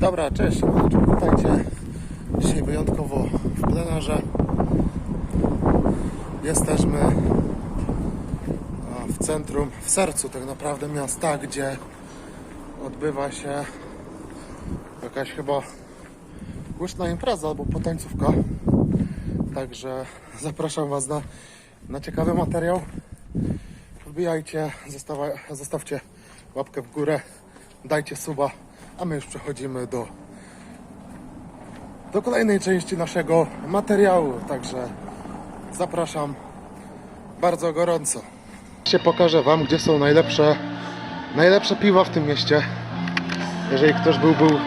Dobra, cześć, witajcie. Dzisiaj wyjątkowo w plenerze. Jesteśmy a, w centrum, w sercu tak naprawdę miasta, gdzie odbywa się jakaś chyba głośna impreza albo potańcówka. Także zapraszam Was na, na ciekawy materiał. Wbijajcie, zostawcie łapkę w górę, dajcie suba, a my już przechodzimy do, do kolejnej części naszego materiału. Także zapraszam bardzo gorąco. Się pokażę Wam, gdzie są najlepsze, najlepsze piwa w tym mieście. Jeżeli ktoś był, był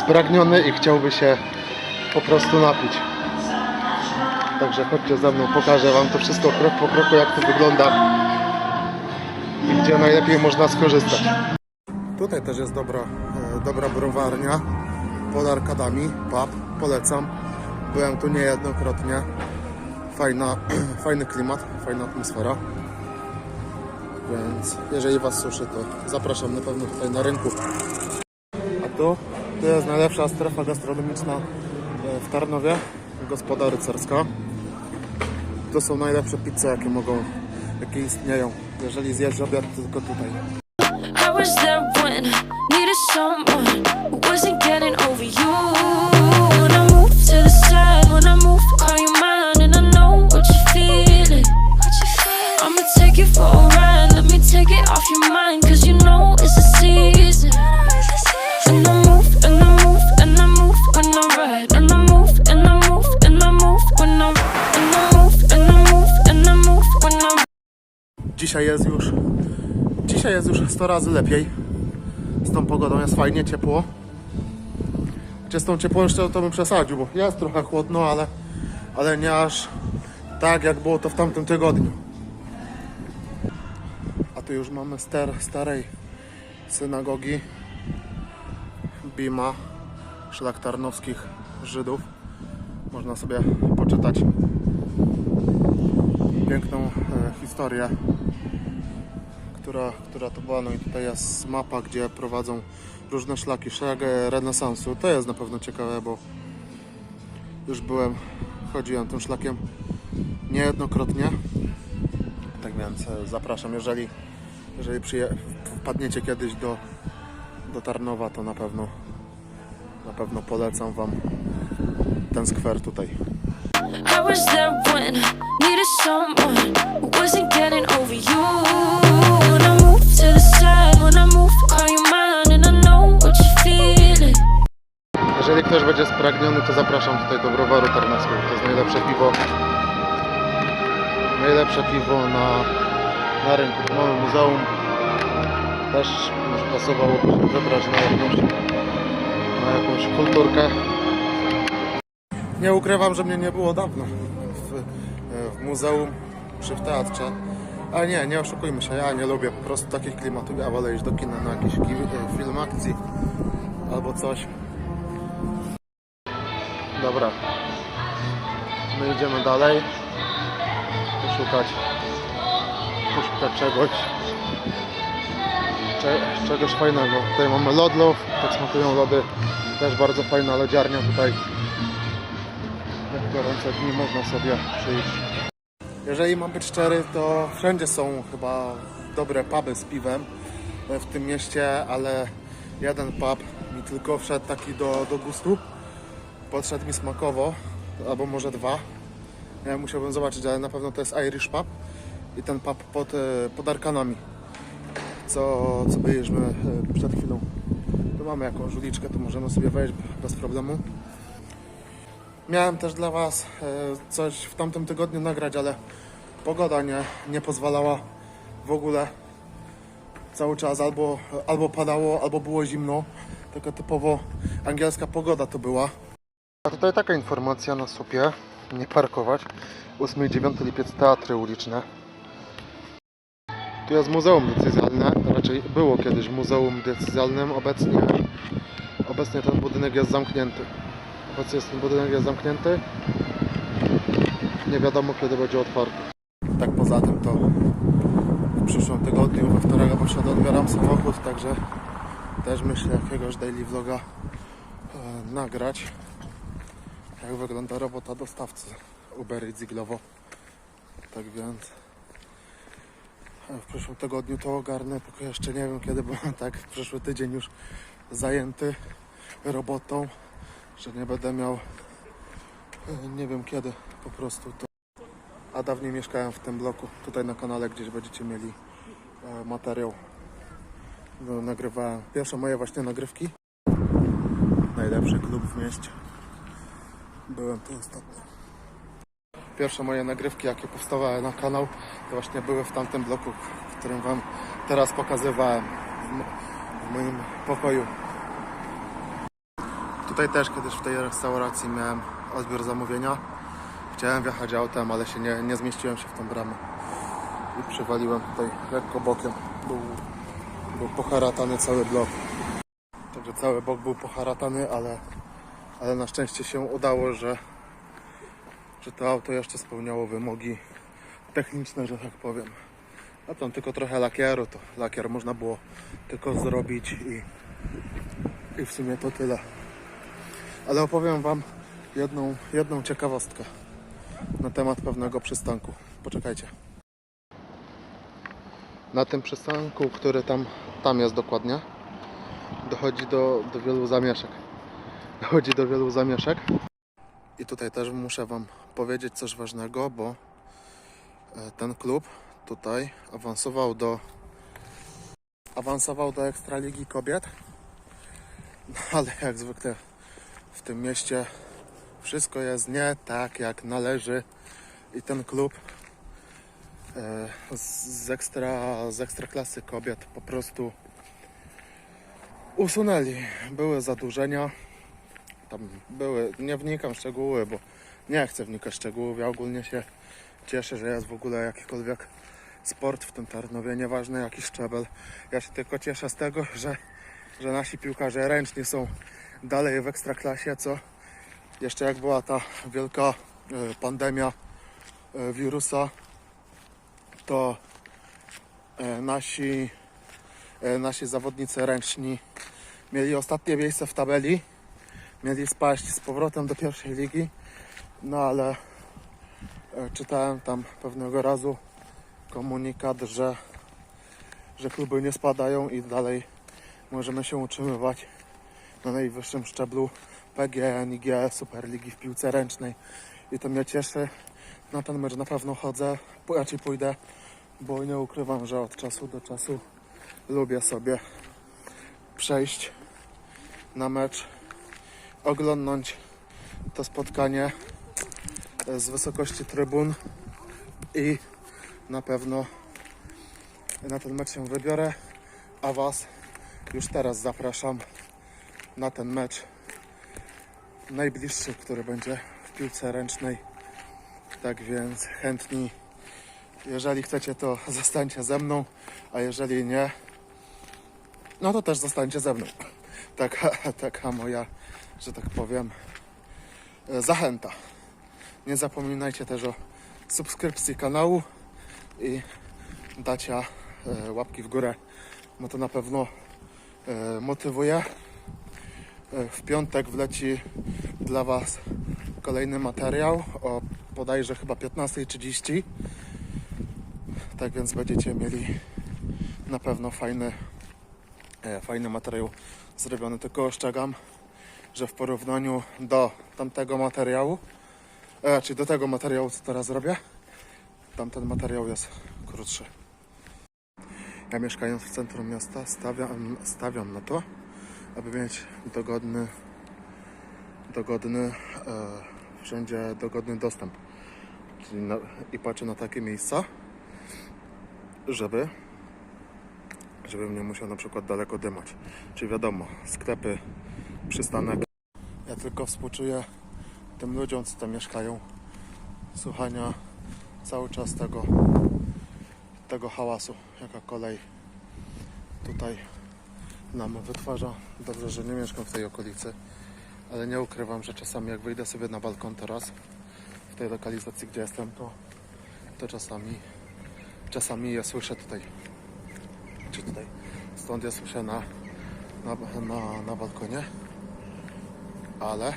spragniony i chciałby się po prostu napić. Także chodźcie ze mną, pokażę Wam to wszystko krok po kroku, jak to wygląda i gdzie najlepiej można skorzystać. Tutaj też jest dobra, dobra browarnia pod arkadami, pub, polecam. Byłem tu niejednokrotnie. Fajna, fajny klimat, fajna atmosfera. Więc jeżeli Was suszy, to zapraszam na pewno tutaj na rynku. A tu, tu jest najlepsza strefa gastronomiczna e, w Tarnowie, gospoda rycerska. To są najlepsze pizze, jakie mogą, jakie istnieją. Jeżeli zjesz obiad, to tylko tutaj. Dzisiaj jest już Dzisiaj jest już 100 razy lepiej. Z tą pogodą jest fajnie, ciepło. Czy z tą ciepłością to bym przesadził Bo jest trochę chłodno, ale Ale nie aż tak jak było to w tamtym tygodniu. A tu już mamy ster starej synagogi Bima Szlak Tarnowskich Żydów. Można sobie poczytać Piękną e, historię która, która to była. No i tutaj jest mapa, gdzie prowadzą różne szlaki, szlak renesansu. To jest na pewno ciekawe, bo już byłem, chodziłem tym szlakiem niejednokrotnie. Tak więc e, zapraszam, jeżeli, jeżeli wpadniecie kiedyś do, do Tarnowa, to na pewno na pewno polecam Wam ten skwer tutaj. Jeżeli ktoś będzie spragniony, to zapraszam tutaj do browaru tarnowskiego. To jest najlepsze piwo. Najlepsze piwo na, na rynku. Mamy muzeum. Też pasowało wybrać na jakąś, na jakąś kulturkę. Nie ukrywam, że mnie nie było dawno w, w muzeum czy w teatrze. Ale nie, nie oszukujmy się, ja nie lubię po prostu takich klimatów. Ja wolę iść do kina na jakiś ki- film akcji albo coś. Dobra. My idziemy dalej. Poszukać. Poszukać czegoś. Cze, czegoś fajnego. Tutaj mamy lodlów. Tak smakują lody. Też bardzo fajna lodziarnia tutaj. Gorące dni można sobie przyjść. Jeżeli mam być szczery, to wszędzie są chyba dobre puby z piwem e, w tym mieście, ale jeden pub mi tylko wszedł taki do, do gustu podszedł mi smakowo, albo może dwa. Ja musiałbym zobaczyć, ale na pewno to jest Irish Pub i ten pub pod, e, pod Arkanami, co, co byliśmy e, przed chwilą. Tu mamy jakąś uliczkę, tu możemy sobie wejść bez problemu. Miałem też dla Was e, coś w tamtym tygodniu nagrać, ale pogoda nie, nie pozwalała w ogóle cały czas albo, albo padało, albo było zimno. Taka typowo angielska pogoda to była. A tutaj taka informacja na supie. Nie parkować. 8 i 9 lipiec teatry uliczne. Tu jest muzeum decyzjalne. Raczej było kiedyś muzeum decyzjalnym. Obecnie, obecnie ten budynek jest zamknięty. Obecnie jest ten budynek jest zamknięty. Nie wiadomo kiedy będzie otwarty. Tak poza tym to w przyszłym tygodniu, we wtorek albo odbieram samochód, także też myślę jakiegoś daily vloga e, nagrać, jak wygląda robota dostawcy Uber Eats Glovo. Tak więc e, w przyszłym tygodniu to ogarnę, tylko jeszcze nie wiem kiedy, bo tak w przyszły tydzień już zajęty robotą, że nie będę miał e, nie wiem kiedy po prostu to. A dawniej mieszkałem w tym bloku, tutaj na kanale gdzieś będziecie mieli e, materiał. No, nagrywałem pierwsze moje właśnie nagrywki. Najlepszy klub w mieście. Byłem tu ostatnio. Pierwsze moje nagrywki, jakie powstawały na kanał, to właśnie były w tamtym bloku, w którym Wam teraz pokazywałem. W, mo- w moim pokoju. Tutaj też kiedyś w tej restauracji miałem odbiór zamówienia. Chciałem wjechać autem, ale się nie, nie zmieściłem się w tą bramę. I przywaliłem tutaj lekko bokiem. Był, był poharatany cały blok. Także cały bok był poharatany, ale, ale na szczęście się udało, że, że to auto jeszcze spełniało wymogi techniczne, że tak powiem. A tam tylko trochę lakieru, to lakier można było tylko zrobić i, i w sumie to tyle. Ale opowiem Wam jedną, jedną ciekawostkę na temat pewnego przystanku. Poczekajcie. Na tym przystanku, który tam, tam jest dokładnie, dochodzi do, do wielu zamieszek. Dochodzi do wielu zamieszek. I tutaj też muszę Wam powiedzieć coś ważnego, bo e, ten klub tutaj awansował do awansował do Ekstraligi Kobiet. No, ale jak zwykle w tym mieście wszystko jest nie tak jak należy i ten klub e, z, ekstra, z ekstraklasy kobiet po prostu usunęli. Były zadłużenia, tam były, nie wnikam w szczegóły, bo nie chcę wnikać w szczegóły. Ja ogólnie się cieszę, że jest w ogóle jakikolwiek sport w tym Tarnowie, nieważne jaki szczebel. Ja się tylko cieszę z tego, że, że nasi piłkarze ręczni są dalej w ekstraklasie, co jeszcze jak była ta wielka e, pandemia e, wirusa, to e, nasi, nasi zawodnicy ręczni mieli ostatnie miejsce w tabeli, mieli spaść z powrotem do pierwszej ligi, no ale czytałem tam pewnego razu komunikat, że, że kluby nie spadają i dalej możemy się utrzymywać na najwyższym szczeblu PGN, IG, Superligi w piłce ręcznej. I to mnie cieszy. Na ten mecz na pewno chodzę, raczej pójdę, bo nie ukrywam, że od czasu do czasu lubię sobie przejść na mecz, oglądnąć to spotkanie e, z wysokości trybun i na pewno na ten mecz się wybiorę, a Was już teraz zapraszam na ten mecz najbliższy, który będzie w piłce ręcznej. Tak więc chętni, jeżeli chcecie, to zostańcie ze mną, a jeżeli nie, no to też zostańcie ze mną. Taka, taka moja, że tak powiem, zachęta. Nie zapominajcie też o subskrypcji kanału i dacia e, łapki w górę, bo to na pewno e, motywuje. W piątek wleci dla Was kolejny materiał o bodajże chyba 15.30. Tak więc będziecie mieli na pewno fajny, e, fajny materiał zrobiony. Tylko ostrzegam, że w porównaniu do tamtego materiału, e, czyli do tego materiału, co teraz robię, tamten materiał jest krótszy. Ja mieszkając w centrum miasta stawiam, stawiam na to, aby mieć dogodny, dogodny, e, wszędzie dogodny dostęp. Na, I patrzę na takie miejsca, żeby, żebym nie musiał na przykład daleko dymać. Czyli wiadomo, sklepy, przystanek. Ja tylko współczuję tym ludziom, co tam mieszkają. Słuchania cały czas tego, tego hałasu, jaka kolej tutaj nam wytwarza. Dobrze, że nie mieszkam w tej okolicy, ale nie ukrywam, że czasami jak wyjdę sobie na balkon teraz, w tej lokalizacji, gdzie jestem, to, to czasami, czasami ja słyszę tutaj, czy tutaj, stąd ja słyszę na, na, na, na balkonie ale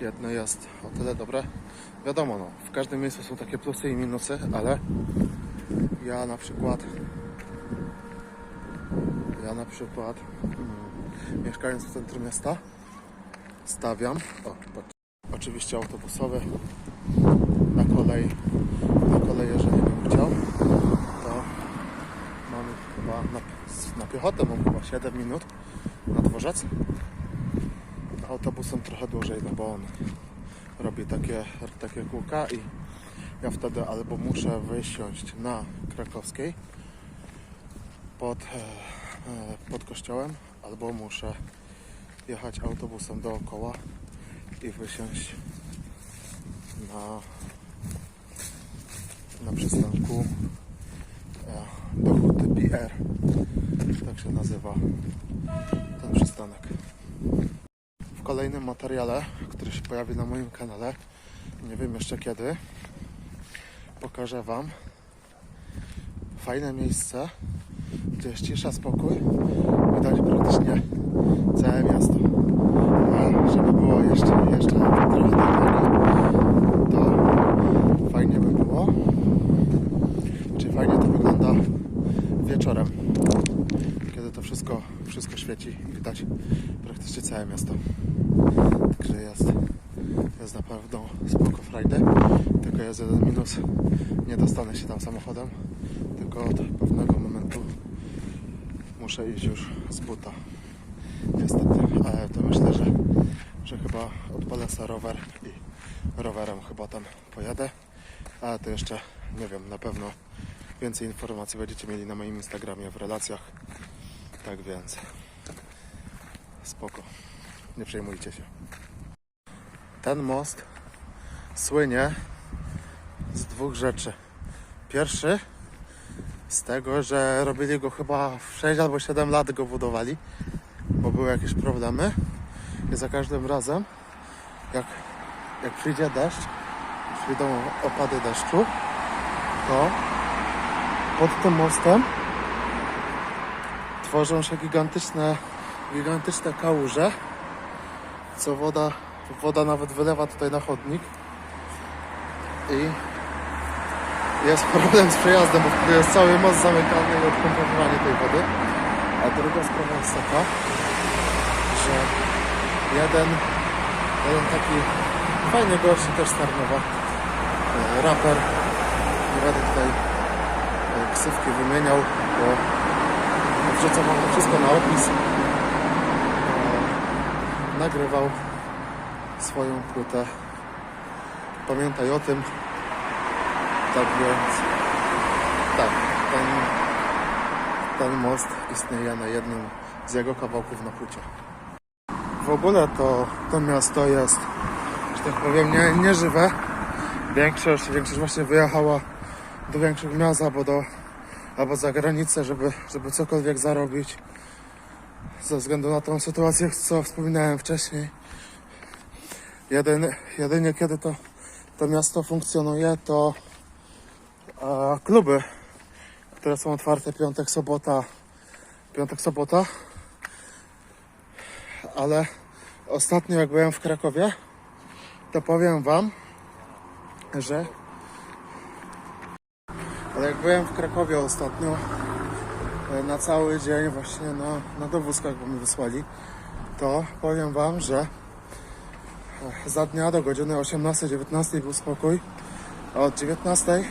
jedno jest o tyle dobre. Wiadomo, no, w każdym miejscu są takie plusy i minusy, ale ja na przykład na przykład mm, mieszkając w centrum miasta stawiam o, oczywiście autobusowy na kolej na kolej jeżeli bym chciał to mamy chyba na, na piechotę mam chyba 7 minut na dworzec. Autobusem trochę dłużej, no bo on robi takie, takie kółka i ja wtedy albo muszę wysiąść na krakowskiej pod, e, pod kościołem, albo muszę jechać autobusem dookoła i wysiąść na, na przystanku e, do Huty PR. Tak się nazywa ten przystanek. W kolejnym materiale, który się pojawi na moim kanale, nie wiem jeszcze kiedy, pokażę Wam fajne miejsce, gdzie jest cisza, spokój, widać praktycznie całe miasto. A żeby było jeszcze, jeszcze trochę drogi, to fajnie by było, czy fajnie to wygląda wieczorem, kiedy to wszystko, wszystko świeci i widać praktycznie całe miasto. Także jest, jest na pewno spoko Friday. Tylko jest jeden minus. Nie dostanę się tam samochodem, tylko od pewnego momentu muszę iść już z buta. Niestety, ale to myślę, że, że chyba odpalę sobie rower i rowerem chyba tam pojadę. Ale to jeszcze nie wiem, na pewno więcej informacji będziecie mieli na moim Instagramie w relacjach. Tak więc spoko. Nie przejmujcie się. Ten most słynie z dwóch rzeczy. Pierwszy z tego, że robili go chyba w 6 albo 7 lat go budowali, bo były jakieś problemy. I za każdym razem, jak, jak przyjdzie deszcz, przyjdą opady deszczu, to pod tym mostem tworzą się gigantyczne, gigantyczne kałuże, co woda, woda nawet wylewa tutaj na chodnik i jest problem z przejazdem, bo jest cały most zamykany i odpompowywanie tej wody. A druga sprawa jest taka, że jeden, jeden taki fajny gość też z Tarnowa, e, raper, nie będę tutaj e, ksywki wymieniał, bo wrzucam wam wszystko na opis. E, Nagrywał swoją płytę. Pamiętaj o tym. Tak więc, tak, ten, ten most istnieje na jednym z jego kawałków na płycie. W ogóle to, to miasto jest, że tak powiem, nie, nieżywe. Większość, większość właśnie wyjechała do większych miast albo do albo za granicę, żeby, żeby cokolwiek zarobić. Ze względu na tą sytuację, co wspominałem wcześniej. Jedynie, jedynie kiedy to, to miasto funkcjonuje, to kluby, które są otwarte piątek, sobota, piątek, sobota. Ale ostatnio jak byłem w Krakowie, to powiem wam, że ale jak byłem w Krakowie ostatnio e, na cały dzień właśnie na, na dowózkach, bo mi wysłali, to powiem wam, że e, za dnia do godziny 18-19 był spokój, a od 19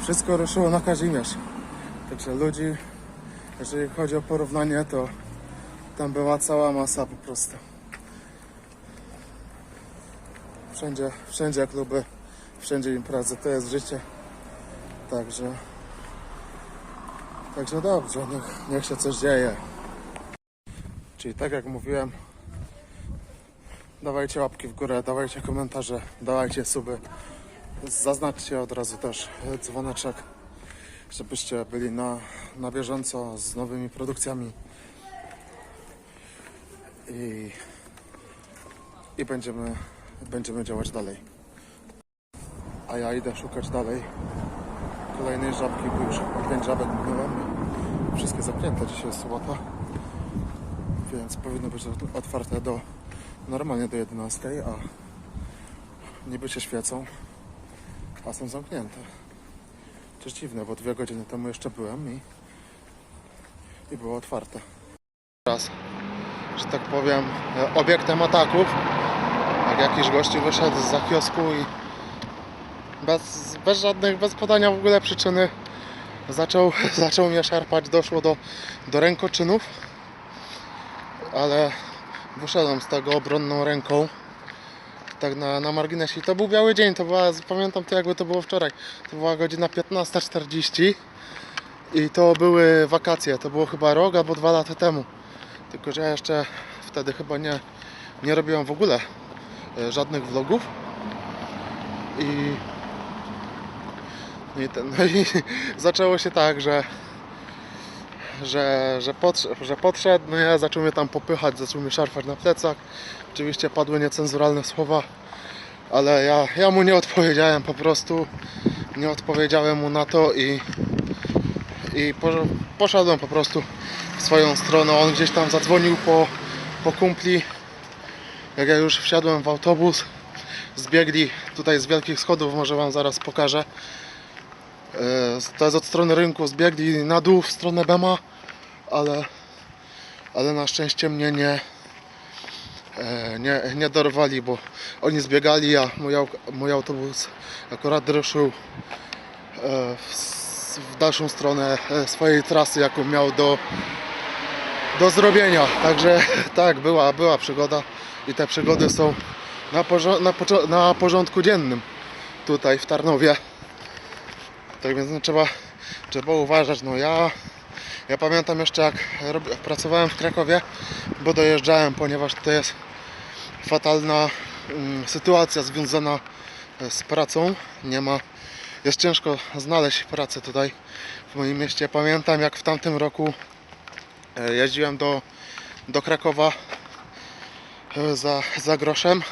wszystko ruszyło na Kazimierz. Także ludzi, jeżeli chodzi o porównanie, to tam była cała masa po prostu. Wszędzie, wszędzie kluby, wszędzie imprezy, to jest życie. Także, także dobrze, niech, niech się coś dzieje. Czyli tak jak mówiłem, dawajcie łapki w górę, dawajcie komentarze, dawajcie suby. Zaznaczcie od razu też dzwoneczek, żebyście byli na, na bieżąco z nowymi produkcjami. I, i będziemy, będziemy działać dalej. A ja idę szukać dalej kolejnej żabki, bo już pięć żabek minąłem. Wszystkie zamknięte, dzisiaj jest sobota. Więc powinno być ot- otwarte do normalnie do 11, a niby się świecą, a są zamknięte. Też dziwne, bo dwie godziny temu jeszcze byłem i, i było otwarte. Teraz, że tak powiem, obiektem ataków, jak jakiś gościu wyszedł za kiosku i bez, bez żadnych, bez podania w ogóle przyczyny zaczął, zaczął mnie szarpać, doszło do, do rękoczynów, ale wyszedłem z tego obronną ręką, tak na, na marginesie. To był biały dzień, to była, pamiętam to jakby to było wczoraj, to była godzina 15.40 i to były wakacje, to było chyba rok albo dwa lata temu, tylko że ja jeszcze wtedy chyba nie, nie robiłem w ogóle e, żadnych vlogów. I i, ten, no i zaczęło się tak, że że, że, podszedł, że podszedł, no ja zaczął mnie tam popychać, zaczął mnie szarpać na plecach. Oczywiście padły niecenzuralne słowa, ale ja, ja mu nie odpowiedziałem po prostu. Nie odpowiedziałem mu na to i, i po, poszedłem po prostu w swoją stronę. On gdzieś tam zadzwonił po, po kumpli. Jak ja już wsiadłem w autobus, zbiegli tutaj z wielkich schodów, może Wam zaraz pokażę. E, jest od strony rynku, zbiegli na dół w stronę Bema, ale, ale na szczęście mnie nie, e, nie, nie dorwali, bo oni zbiegali, a mój, mój autobus akurat ruszył e, w, w dalszą stronę swojej trasy, jaką miał do, do zrobienia. Także tak, była, była przygoda i te przygody są na, porzo- na, na porządku dziennym tutaj w Tarnowie. Tak więc no, trzeba, trzeba uważać. No ja, ja pamiętam jeszcze jak rob, pracowałem w Krakowie, bo dojeżdżałem, ponieważ to jest fatalna mm, sytuacja związana e, z pracą. Nie ma, jest ciężko znaleźć pracę tutaj w moim mieście. Pamiętam jak w tamtym roku e, jeździłem do, do Krakowa e, za, za groszem.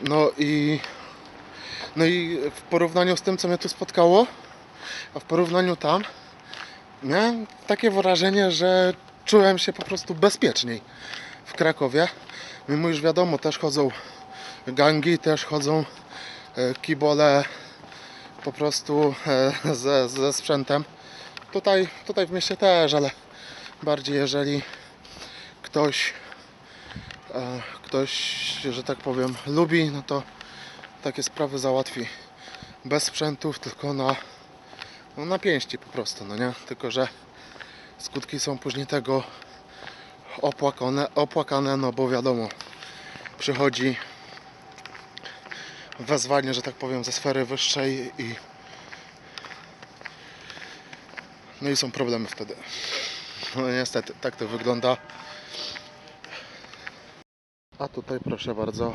No i no i w porównaniu z tym, co mnie tu spotkało, a w porównaniu tam, miałem takie wrażenie, że czułem się po prostu bezpieczniej w Krakowie. Mimo już wiadomo, też chodzą gangi, też chodzą e, kibole po prostu e, ze, ze sprzętem. Tutaj, tutaj w mieście też, ale bardziej jeżeli ktoś, e, ktoś, że tak powiem, lubi, no to takie sprawy załatwi bez sprzętów, tylko na, no na pięści po prostu, no nie? Tylko, że skutki są później tego opłakane, opłakane, no bo wiadomo, przychodzi wezwanie, że tak powiem, ze sfery wyższej i no i są problemy wtedy. No niestety, tak to wygląda. A tutaj proszę bardzo,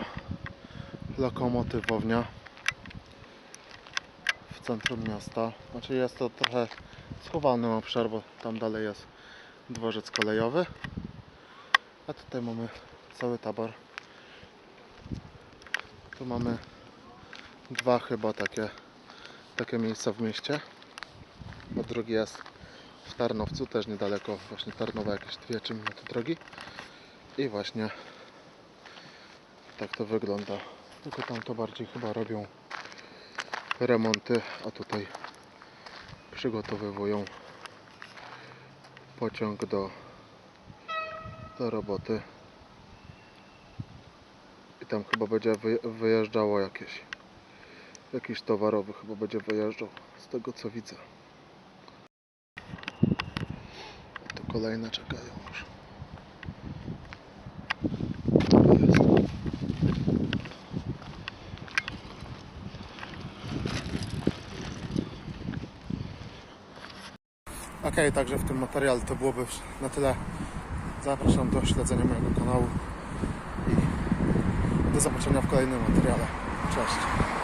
lokomotywownia w centrum miasta. Znaczy jest to trochę schowany obszar, bo tam dalej jest dworzec kolejowy. A tutaj mamy cały tabor. Tu mamy dwa chyba takie, takie miejsca w mieście. A drugi jest w Tarnowcu, też niedaleko właśnie Tarnowa, jakieś 2-3 minuty drogi. I właśnie tak to wygląda. Tylko tam to bardziej chyba robią remonty, a tutaj przygotowywują pociąg do, do roboty. I tam chyba będzie wy, wyjeżdżało jakieś jakiś towarowy chyba będzie wyjeżdżał z tego co widzę. Tu kolejne czekają już. Jest. Ok, także w tym materiale to byłoby na tyle. Zapraszam do śledzenia mojego kanału i do zobaczenia w kolejnym materiale. Cześć.